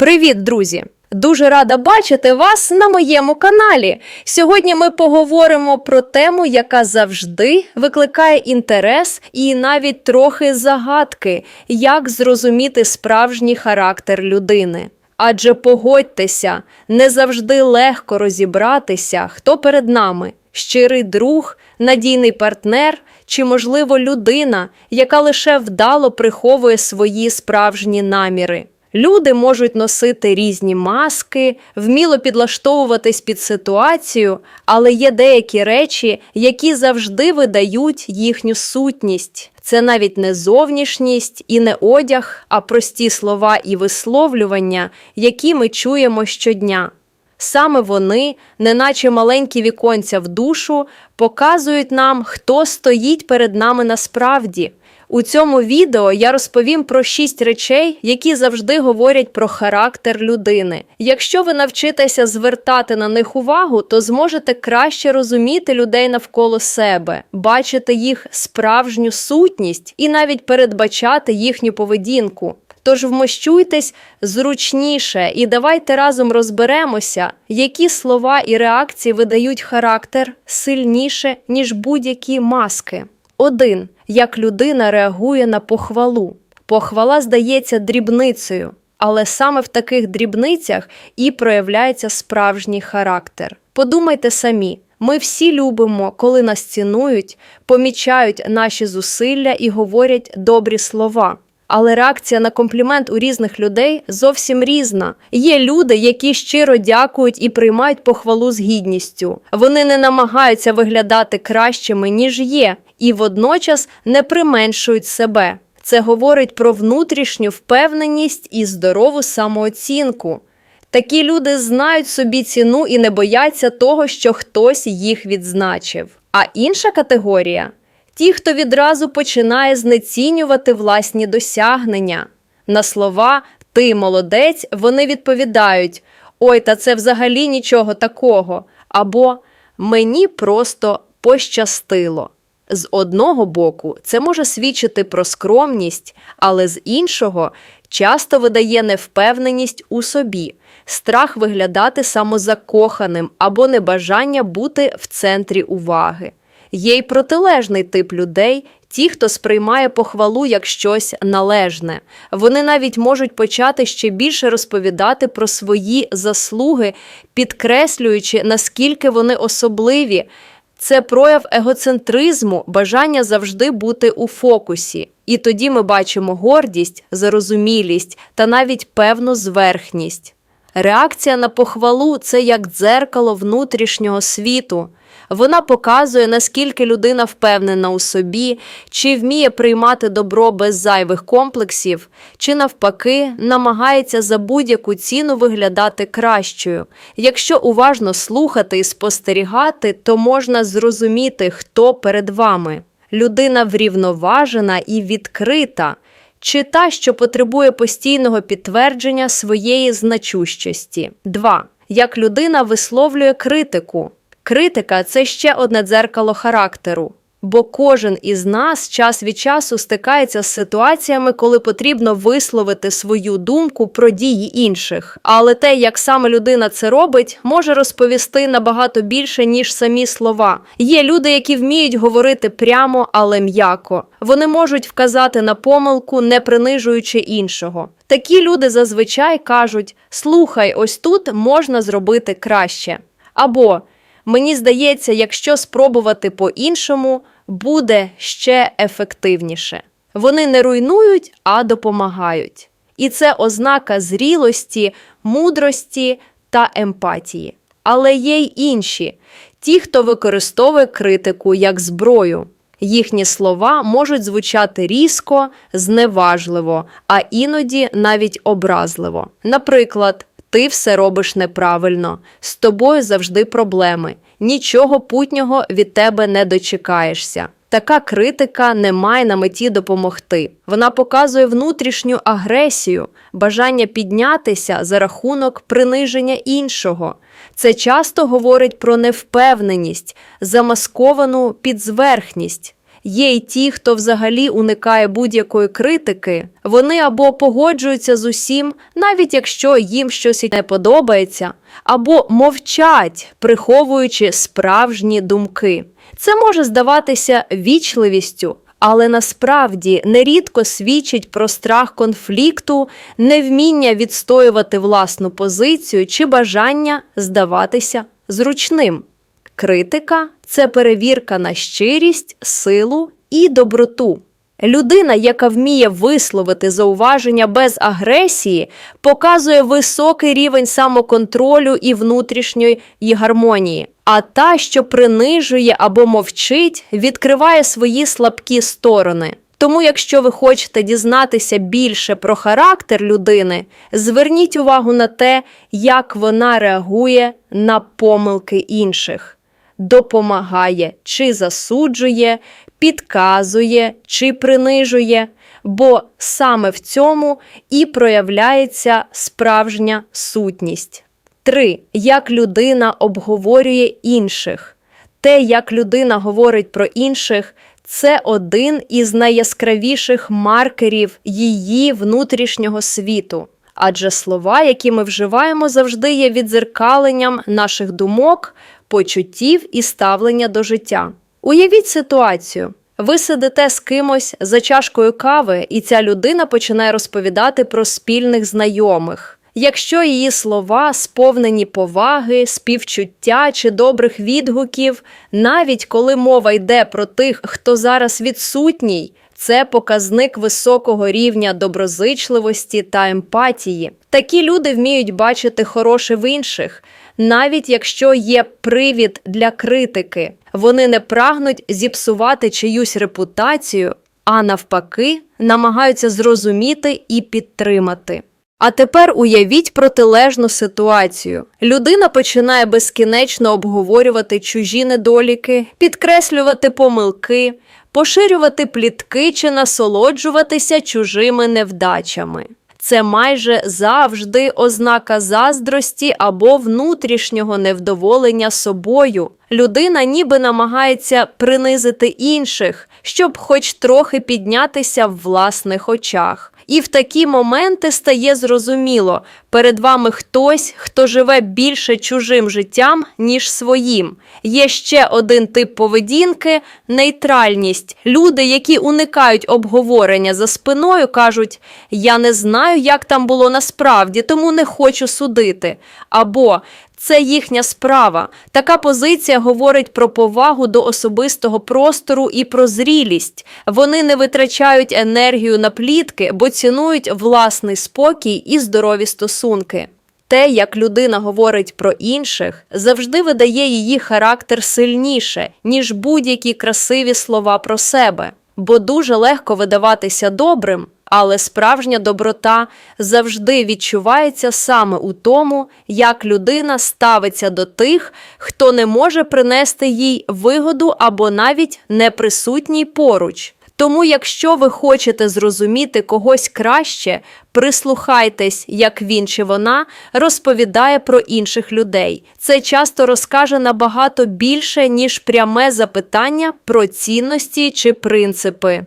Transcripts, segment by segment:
Привіт, друзі! Дуже рада бачити вас на моєму каналі. Сьогодні ми поговоримо про тему, яка завжди викликає інтерес і навіть трохи загадки, як зрозуміти справжній характер людини. Адже погодьтеся, не завжди легко розібратися, хто перед нами щирий друг, надійний партнер чи, можливо, людина, яка лише вдало приховує свої справжні наміри. Люди можуть носити різні маски, вміло підлаштовуватись під ситуацію, але є деякі речі, які завжди видають їхню сутність. Це навіть не зовнішність і не одяг, а прості слова і висловлювання, які ми чуємо щодня. Саме вони, неначе маленькі віконця в душу, показують нам, хто стоїть перед нами насправді. У цьому відео я розповім про шість речей, які завжди говорять про характер людини. Якщо ви навчитеся звертати на них увагу, то зможете краще розуміти людей навколо себе, бачити їх справжню сутність і навіть передбачати їхню поведінку. Тож вмощуйтесь зручніше і давайте разом розберемося, які слова і реакції видають характер сильніше, ніж будь-які маски. 1. Як людина реагує на похвалу. Похвала здається дрібницею, але саме в таких дрібницях і проявляється справжній характер. Подумайте самі. Ми всі любимо, коли нас цінують, помічають наші зусилля і говорять добрі слова. Але реакція на комплімент у різних людей зовсім різна. Є люди, які щиро дякують і приймають похвалу з гідністю. Вони не намагаються виглядати кращими, ніж є, і водночас не применшують себе. Це говорить про внутрішню впевненість і здорову самооцінку. Такі люди знають собі ціну і не бояться того, що хтось їх відзначив. А інша категорія ті, хто відразу починає знецінювати власні досягнення. На слова Ти молодець, вони відповідають Ой, та це взагалі нічого такого. Або Мені просто пощастило. З одного боку, це може свідчити про скромність, але з іншого часто видає невпевненість у собі, страх виглядати самозакоханим або небажання бути в центрі уваги. Є й протилежний тип людей, ті, хто сприймає похвалу як щось належне. Вони навіть можуть почати ще більше розповідати про свої заслуги, підкреслюючи, наскільки вони особливі. Це прояв егоцентризму, бажання завжди бути у фокусі. І тоді ми бачимо гордість, зарозумілість та навіть певну зверхність. Реакція на похвалу це як дзеркало внутрішнього світу. Вона показує, наскільки людина впевнена у собі, чи вміє приймати добро без зайвих комплексів, чи навпаки намагається за будь-яку ціну виглядати кращою. Якщо уважно слухати і спостерігати, то можна зрозуміти, хто перед вами. Людина врівноважена і відкрита, чи та, що потребує постійного підтвердження своєї значущості. 2. Як людина висловлює критику. Критика це ще одне дзеркало характеру, бо кожен із нас час від часу стикається з ситуаціями, коли потрібно висловити свою думку про дії інших. Але те, як саме людина це робить, може розповісти набагато більше, ніж самі слова. Є люди, які вміють говорити прямо, але м'яко. Вони можуть вказати на помилку, не принижуючи іншого. Такі люди зазвичай кажуть: слухай, ось тут можна зробити краще. Або Мені здається, якщо спробувати по-іншому, буде ще ефективніше. Вони не руйнують, а допомагають. І це ознака зрілості, мудрості та емпатії. Але є й інші ті, хто використовує критику як зброю. Їхні слова можуть звучати різко, зневажливо, а іноді навіть образливо. Наприклад, ти все робиш неправильно, з тобою завжди проблеми, нічого путнього від тебе не дочекаєшся. Така критика не має на меті допомогти. Вона показує внутрішню агресію, бажання піднятися за рахунок приниження іншого. Це часто говорить про невпевненість, замасковану під зверхність. Є й ті, хто взагалі уникає будь-якої критики, вони або погоджуються з усім, навіть якщо їм щось не подобається, або мовчать, приховуючи справжні думки. Це може здаватися вічливістю, але насправді нерідко свідчить про страх конфлікту, невміння відстоювати власну позицію чи бажання здаватися зручним. Критика це перевірка на щирість, силу і доброту. Людина, яка вміє висловити зауваження без агресії, показує високий рівень самоконтролю і внутрішньої гармонії. А та, що принижує або мовчить, відкриває свої слабкі сторони. Тому, якщо ви хочете дізнатися більше про характер людини, зверніть увагу на те, як вона реагує на помилки інших допомагає чи засуджує, підказує чи принижує, бо саме в цьому і проявляється справжня сутність. 3. Як людина обговорює інших. Те, як людина говорить про інших, це один із найяскравіших маркерів її внутрішнього світу. Адже слова, які ми вживаємо, завжди є відзеркаленням наших думок, почуттів і ставлення до життя. Уявіть ситуацію. Ви сидите з кимось за чашкою кави, і ця людина починає розповідати про спільних знайомих. Якщо її слова сповнені поваги, співчуття чи добрих відгуків, навіть коли мова йде про тих, хто зараз відсутній, це показник високого рівня доброзичливості та емпатії. Такі люди вміють бачити хороше в інших, навіть якщо є привід для критики. Вони не прагнуть зіпсувати чиюсь репутацію, а навпаки, намагаються зрозуміти і підтримати. А тепер уявіть протилежну ситуацію. Людина починає безкінечно обговорювати чужі недоліки, підкреслювати помилки, поширювати плітки чи насолоджуватися чужими невдачами. Це майже завжди ознака заздрості або внутрішнього невдоволення собою. Людина ніби намагається принизити інших, щоб хоч трохи піднятися в власних очах. І в такі моменти стає зрозуміло, перед вами хтось, хто живе більше чужим життям, ніж своїм. Є ще один тип поведінки нейтральність. Люди, які уникають обговорення за спиною, кажуть: Я не знаю, як там було насправді, тому не хочу судити. Або це їхня справа. Така позиція говорить про повагу до особистого простору і про зрілість. Вони не витрачають енергію на плітки, бо цінують власний спокій і здорові стосунки. Те, як людина говорить про інших, завжди видає її характер сильніше, ніж будь-які красиві слова про себе, бо дуже легко видаватися добрим, але справжня доброта завжди відчувається саме у тому, як людина ставиться до тих, хто не може принести їй вигоду або навіть не присутній поруч. Тому, якщо ви хочете зрозуміти когось краще, прислухайтесь, як він чи вона розповідає про інших людей. Це часто розкаже набагато більше, ніж пряме запитання про цінності чи принципи.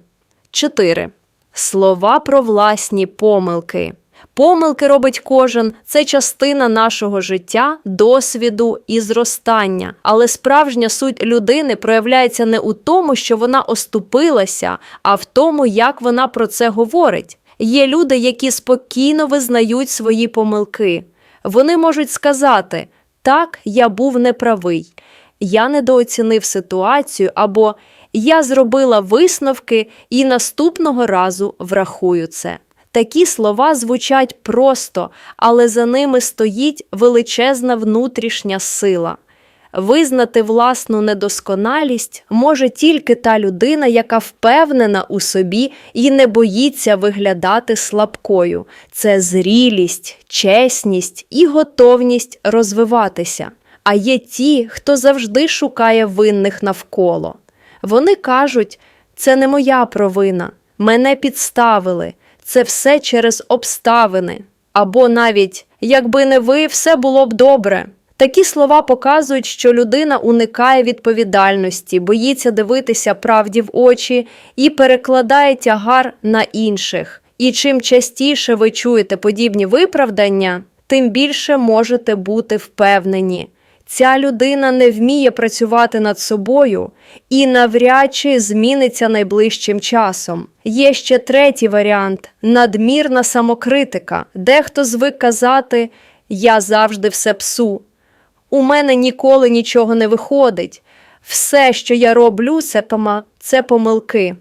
4. Слова про власні помилки. Помилки робить кожен це частина нашого життя, досвіду і зростання. Але справжня суть людини проявляється не у тому, що вона оступилася, а в тому, як вона про це говорить. Є люди, які спокійно визнають свої помилки. Вони можуть сказати: так, я був неправий, я недооцінив ситуацію або я зробила висновки і наступного разу врахую це. Такі слова звучать просто, але за ними стоїть величезна внутрішня сила. Визнати власну недосконалість може тільки та людина, яка впевнена у собі і не боїться виглядати слабкою. Це зрілість, чесність і готовність розвиватися. А є ті, хто завжди шукає винних навколо. Вони кажуть, це не моя провина, мене підставили, це все через обставини. Або навіть якби не ви, все було б добре. Такі слова показують, що людина уникає відповідальності, боїться дивитися правді в очі і перекладає тягар на інших. І чим частіше ви чуєте подібні виправдання, тим більше можете бути впевнені. Ця людина не вміє працювати над собою і навряд чи зміниться найближчим часом. Є ще третій варіант надмірна самокритика. Дехто звик казати Я завжди все псу. У мене ніколи нічого не виходить. Все, що я роблю, це, помилки.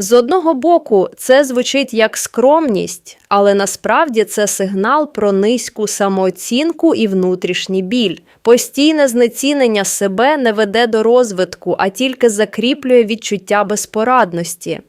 З одного боку, це звучить як скромність, але насправді це сигнал про низьку самооцінку і внутрішній біль. Постійне знецінення себе не веде до розвитку, а тільки закріплює відчуття безпорадності.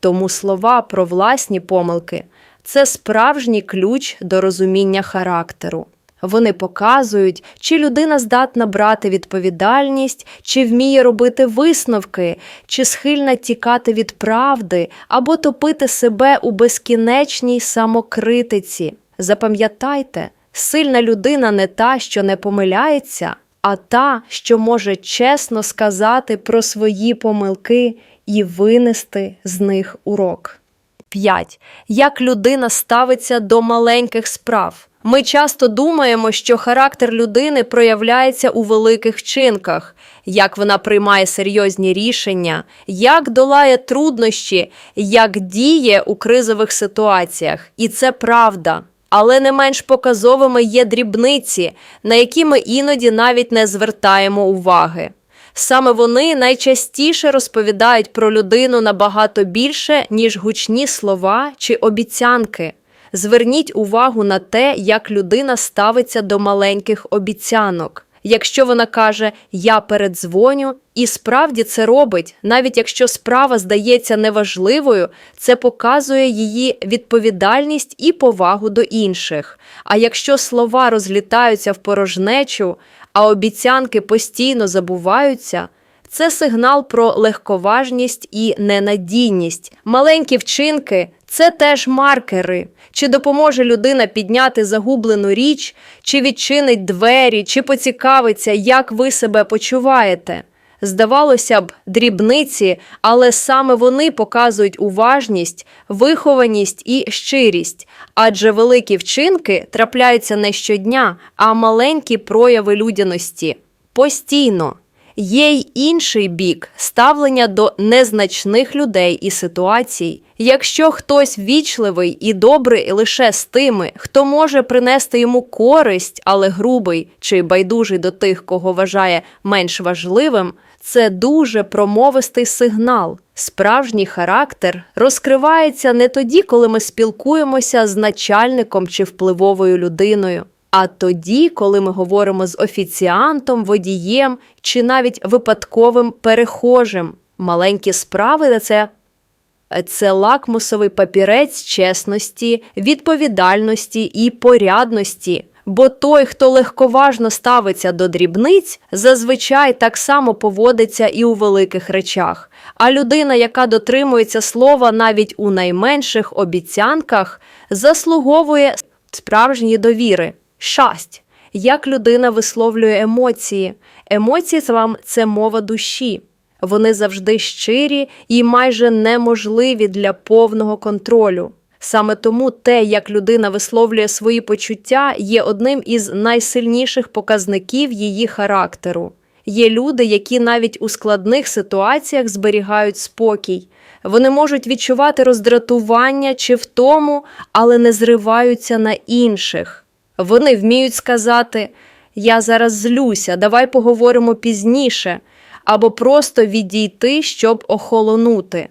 Тому слова про власні помилки це справжній ключ до розуміння характеру. Вони показують, чи людина здатна брати відповідальність, чи вміє робити висновки, чи схильна тікати від правди або топити себе у безкінечній самокритиці. Запам'ятайте, сильна людина не та, що не помиляється, а та, що може чесно сказати про свої помилки і винести з них урок. 5. Як людина ставиться до маленьких справ. Ми часто думаємо, що характер людини проявляється у великих вчинках, як вона приймає серйозні рішення, як долає труднощі, як діє у кризових ситуаціях. І це правда. Але не менш показовими є дрібниці, на які ми іноді навіть не звертаємо уваги. Саме вони найчастіше розповідають про людину набагато більше, ніж гучні слова чи обіцянки. Зверніть увагу на те, як людина ставиться до маленьких обіцянок. Якщо вона каже Я передзвоню і справді це робить, навіть якщо справа здається неважливою, це показує її відповідальність і повагу до інших. А якщо слова розлітаються в порожнечу, а обіцянки постійно забуваються, це сигнал про легковажність і ненадійність. Маленькі вчинки це теж маркери. Чи допоможе людина підняти загублену річ, чи відчинить двері, чи поцікавиться, як ви себе почуваєте. Здавалося б, дрібниці, але саме вони показують уважність, вихованість і щирість, адже великі вчинки трапляються не щодня, а маленькі прояви людяності постійно. Є й інший бік ставлення до незначних людей і ситуацій. Якщо хтось вічливий і добрий лише з тими, хто може принести йому користь, але грубий чи байдужий до тих, кого вважає менш важливим, це дуже промовистий сигнал. Справжній характер розкривається не тоді, коли ми спілкуємося з начальником чи впливовою людиною. А тоді, коли ми говоримо з офіціантом, водієм чи навіть випадковим перехожим, маленькі справи це, це лакмусовий папірець чесності, відповідальності і порядності. Бо той, хто легковажно ставиться до дрібниць, зазвичай так само поводиться і у великих речах. А людина, яка дотримується слова навіть у найменших обіцянках, заслуговує справжньої довіри. Шасть. Як людина висловлює емоції. Емоції вам це мова душі. Вони завжди щирі і майже неможливі для повного контролю. Саме тому те, як людина висловлює свої почуття, є одним із найсильніших показників її характеру. Є люди, які навіть у складних ситуаціях зберігають спокій. Вони можуть відчувати роздратування чи втому, але не зриваються на інших. Вони вміють сказати Я зараз злюся, давай поговоримо пізніше, або просто відійти, щоб охолонути.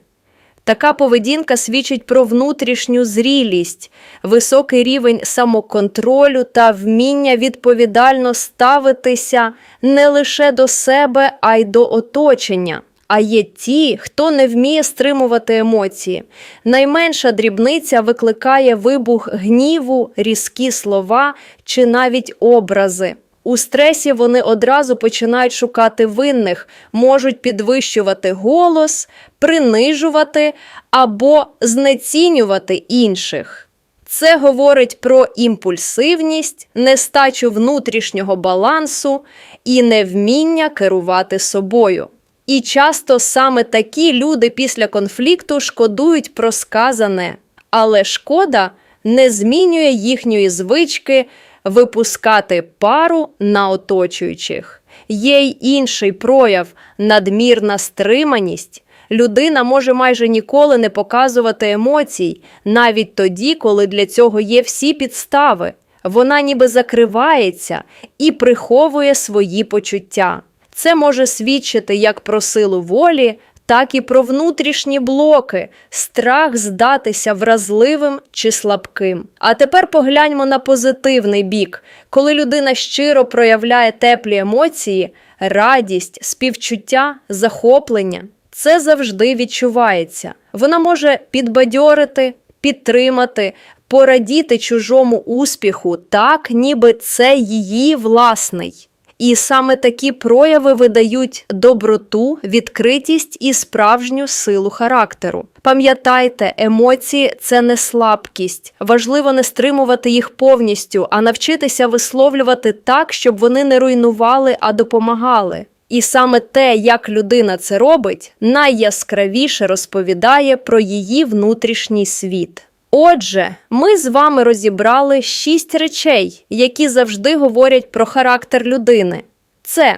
Така поведінка свідчить про внутрішню зрілість, високий рівень самоконтролю та вміння відповідально ставитися не лише до себе, а й до оточення. А є ті, хто не вміє стримувати емоції. Найменша дрібниця викликає вибух гніву, різкі слова чи навіть образи. У стресі вони одразу починають шукати винних, можуть підвищувати голос, принижувати або знецінювати інших. Це говорить про імпульсивність, нестачу внутрішнього балансу і невміння керувати собою. І часто саме такі люди після конфлікту шкодують про сказане, але шкода не змінює їхньої звички випускати пару на оточуючих. Є й інший прояв надмірна стриманість. Людина може майже ніколи не показувати емоцій, навіть тоді, коли для цього є всі підстави. Вона ніби закривається і приховує свої почуття. Це може свідчити як про силу волі, так і про внутрішні блоки, страх здатися вразливим чи слабким. А тепер погляньмо на позитивний бік, коли людина щиро проявляє теплі емоції, радість, співчуття, захоплення. Це завжди відчувається. Вона може підбадьорити, підтримати, порадіти чужому успіху, так, ніби це її власний. І саме такі прояви видають доброту, відкритість і справжню силу характеру. Пам'ятайте, емоції це не слабкість. Важливо не стримувати їх повністю, а навчитися висловлювати так, щоб вони не руйнували, а допомагали. І саме те, як людина це робить, найяскравіше розповідає про її внутрішній світ. Отже, ми з вами розібрали шість речей, які завжди говорять про характер людини. Це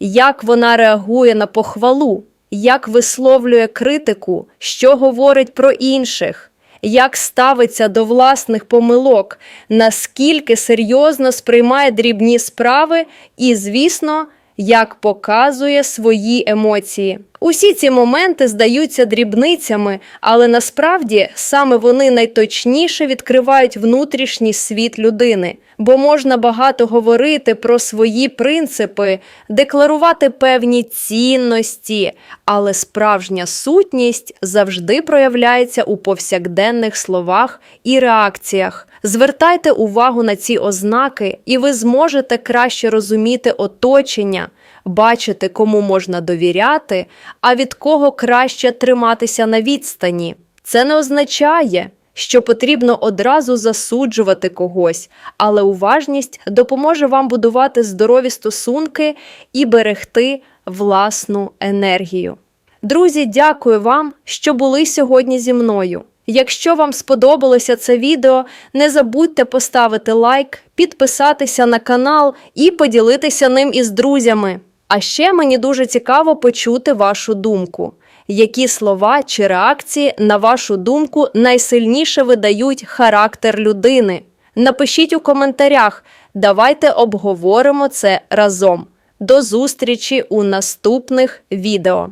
як вона реагує на похвалу, як висловлює критику, що говорить про інших, як ставиться до власних помилок, наскільки серйозно сприймає дрібні справи і, звісно, як показує свої емоції. Усі ці моменти здаються дрібницями, але насправді саме вони найточніше відкривають внутрішній світ людини, бо можна багато говорити про свої принципи, декларувати певні цінності, але справжня сутність завжди проявляється у повсякденних словах і реакціях. Звертайте увагу на ці ознаки, і ви зможете краще розуміти оточення, бачити, кому можна довіряти, а від кого краще триматися на відстані. Це не означає, що потрібно одразу засуджувати когось, але уважність допоможе вам будувати здорові стосунки і берегти власну енергію. Друзі, дякую вам, що були сьогодні зі мною. Якщо вам сподобалося це відео, не забудьте поставити лайк, підписатися на канал і поділитися ним із друзями. А ще мені дуже цікаво почути вашу думку. Які слова чи реакції, на вашу думку, найсильніше видають характер людини? Напишіть у коментарях, давайте обговоримо це разом. До зустрічі у наступних відео.